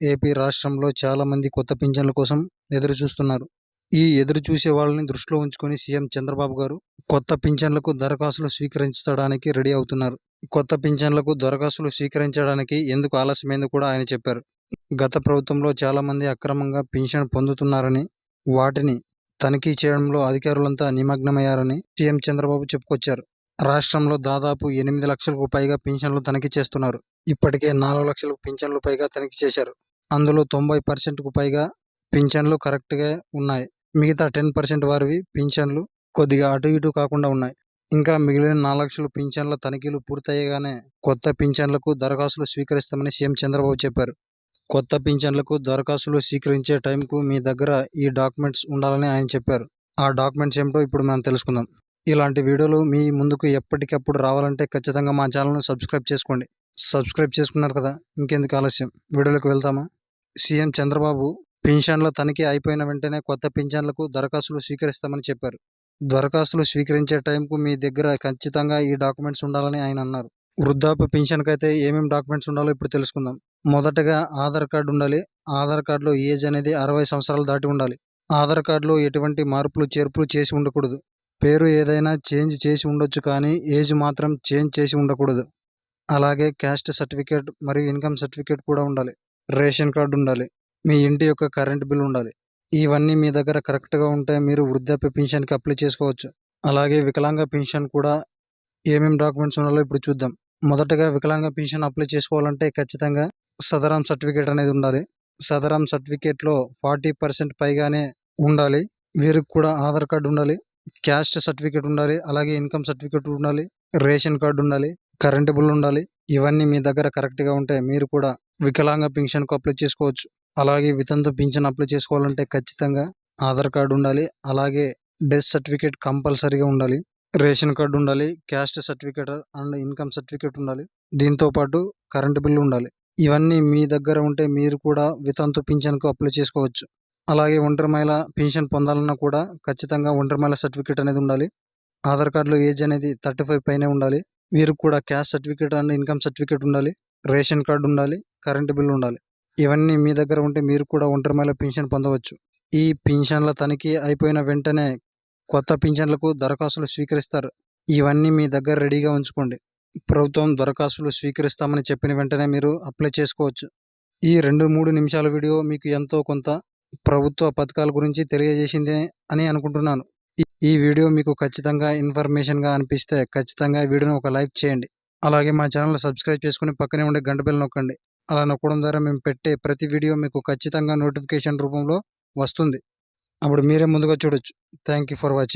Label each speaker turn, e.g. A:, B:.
A: AP రాష్ట్రంలో చాలామంది కొత్త పింఛన్ల కోసం ఎదురు చూస్తున్నారు. ఈ ఎదురు చూసే వాళ్ళని దృష్టిలో ఉంచుకొని సీఎం చంద్రబాబు గారు కొత్త పింఛన్లకు దరఖాస్తులు స్వీకరించడానికి రెడీ అవుతున్నారు. కొత్త పింఛన్లకు దరఖాస్తులు స్వీకరించడానికి ఎందుకు ఆలస్యమైంది కూడా ఆయన చెప్పారు. గత ప్రభుత్వంలో చాలామంది అక్రమంగా పింఛన్ పొందుతున్నారని వాటిని తనిఖీ చేయడంలో అధికారులంతా నిమగ్నమయ్యారని సీఎం చంద్రబాబు చెప్పుకొచ్చారు. రాష్ట్రంలో దాదాపు ఎనిమిది లక్షలకు పైగా పింఛన్లు తనిఖీ చేస్తున్నారు. ఇప్పటికే నాలుగు లక్షలకు పింఛన్లు పైగా తనిఖీ చేశారు. అందులో తొంభై పర్సెంట్కు పైగా పింఛన్లు కరెక్ట్గా ఉన్నాయి. మిగతా టెన్ పర్సెంట్ వారివి పింఛన్లు కొద్దిగా అటు ఇటు కాకుండా ఉన్నాయి. ఇంకా మిగిలిన నాలుగు లక్షల పింఛన్ల తనిఖీలు పూర్తయ్యగానే కొత్త పింఛన్లకు దరఖాస్తులు స్వీకరిస్తామని సీఎం చంద్రబాబు చెప్పారు. కొత్త పింఛన్లకు దరఖాస్తులు స్వీకరించే టైంకు మీ దగ్గర ఈ డాక్యుమెంట్స్ ఉండాలని ఆయన చెప్పారు. ఆ డాక్యుమెంట్స్ ఏమిటో ఇప్పుడు మనం తెలుసుకుందాం. ఇలాంటి వీడియోలు మీ ముందుకు ఎప్పటికప్పుడు రావాలంటే ఖచ్చితంగా మా ఛానల్ను సబ్స్క్రైబ్ చేసుకోండి. సబ్స్క్రైబ్ చేసుకున్నారు కదా ఇంకెందుకు ఆలస్యం? వీడియోలకు వెళ్తామా? సీఎం చంద్రబాబు పింఛన్ల తనిఖీ అయిపోయిన వెంటనే కొత్త పింఛన్లకు దరఖాస్తులు స్వీకరిస్తామని చెప్పారు. దరఖాస్తులు స్వీకరించే టైంకు మీ దగ్గర ఖచ్చితంగా ఈ డాక్యుమెంట్స్ ఉండాలని ఆయన అన్నారు. వృద్ధాప్య పింఛన్కి అయితే ఏమేమి డాక్యుమెంట్స్ ఉండాలో ఇప్పుడు తెలుసుకుందాం. మొదటగా ఆధార్ కార్డు ఉండాలి. ఆధార్ కార్డులో ఏజ్ అనేది అరవై సంవత్సరాలు దాటి ఉండాలి. ఆధార్ కార్డులో ఎటువంటి మార్పులు చేర్పులు చేసి ఉండకూడదు. పేరు ఏదైనా చేంజ్ చేసి ఉండొచ్చు కానీ ఏజ్ మాత్రం చేంజ్ చేసి ఉండకూడదు. అలాగే క్యాస్ట్ సర్టిఫికేట్ మరియు ఇన్కమ్ సర్టిఫికేట్ కూడా ఉండాలి. రేషన్ కార్డు ఉండాలి. మీ ఇంటి యొక్క కరెంట్ బిల్ ఉండాలి. ఇవన్నీ మీ దగ్గర కరెక్ట్గా ఉంటే మీరు వృద్ధాప్య పెన్షన్కి అప్లై చేసుకోవచ్చు. అలాగే వికలాంగ పెన్షన్ కూడా ఏమేమి డాక్యుమెంట్స్ ఉండాలో ఇప్పుడు చూద్దాం. మొదటగా వికలాంగ పెన్షన్ అప్లై చేసుకోవాలంటే ఖచ్చితంగా సదరం సర్టిఫికేట్ అనేది ఉండాలి. సదరం సర్టిఫికేట్లో ఫార్టీ పర్సెంట్ పైగానే ఉండాలి. వీరికి కూడా ఆధార్ కార్డు ఉండాలి. క్యాస్ట్ సర్టిఫికేట్ ఉండాలి. అలాగే ఇన్కమ్ సర్టిఫికేట్ ఉండాలి. రేషన్ కార్డు ఉండాలి. కరెంటు బిల్ ఉండాలి. ఇవన్నీ మీ దగ్గర కరెక్ట్గా ఉంటే మీరు కూడా వికలాంగ పింఛన్కు అప్లై చేసుకోవచ్చు. అలాగే వితంతు పింఛన్ అప్లై చేసుకోవాలంటే ఖచ్చితంగా ఆధార్ కార్డు ఉండాలి. అలాగే డెత్ సర్టిఫికేట్ కంపల్సరీగా ఉండాలి. రేషన్ కార్డు ఉండాలి. Caste certificate and income certificate ఉండాలి. దీంతో పాటు కరెంటు బిల్లు ఉండాలి. ఇవన్నీ మీ దగ్గర ఉంటే మీరు కూడా వితంతు పింఛన్కు అప్లై చేసుకోవచ్చు. అలాగే ఒంటరి మహిళ పెన్షన్ పొందాలన్నా కూడా ఖచ్చితంగా ఒంటరి మహిళ సర్టిఫికేట్ అనేది ఉండాలి. ఆధార్ కార్డులో ఏజ్ అనేది థర్టీ ఫైవ్ పైనే ఉండాలి. మీరు కూడా caste certificate and income certificate ఉండాలి రేషన్ కార్డు ఉండాలి కరెంటు బిల్ ఉండాలి. ఇవన్నీ మీ దగ్గర ఉంటే మీరు కూడా ఒంటరి మహిళ పెన్షన్ పొందవచ్చు. ఈ పెన్షన్ల తనిఖీ అయిపోయిన వెంటనే కొత్త పింఛన్లకు దరఖాస్తులు స్వీకరిస్తారు. ఇవన్నీ మీ దగ్గర రెడీగా ఉంచుకోండి. ప్రభుత్వం దరఖాస్తులు స్వీకరిస్తామని చెప్పిన వెంటనే మీరు అప్లై చేసుకోవచ్చు. ఈ రెండు మూడు నిమిషాల వీడియో మీకు ఎంతో కొంత ప్రభుత్వ పథకాల గురించి తెలియజేసింది అని అనుకుంటున్నాను. ఈ వీడియో మీకు ఖచ్చితంగా ఇన్ఫర్మేషన్గా అనిపిస్తే ఖచ్చితంగా ఈ వీడియోని ఒక లైక్ చేయండి. అలాగే మా ఛానల్ సబ్స్క్రైబ్ చేసుకుని పక్కనే ఉండే గంట బిల్ నొక్కండి. అలా నొక్కడం ద్వారా మేము పెట్టే ప్రతి వీడియో మీకు ఖచ్చితంగా నోటిఫికేషన్ రూపంలో వస్తుంది. అప్పుడు మీరే ముందుగా చూడొచ్చు. Thank for watching.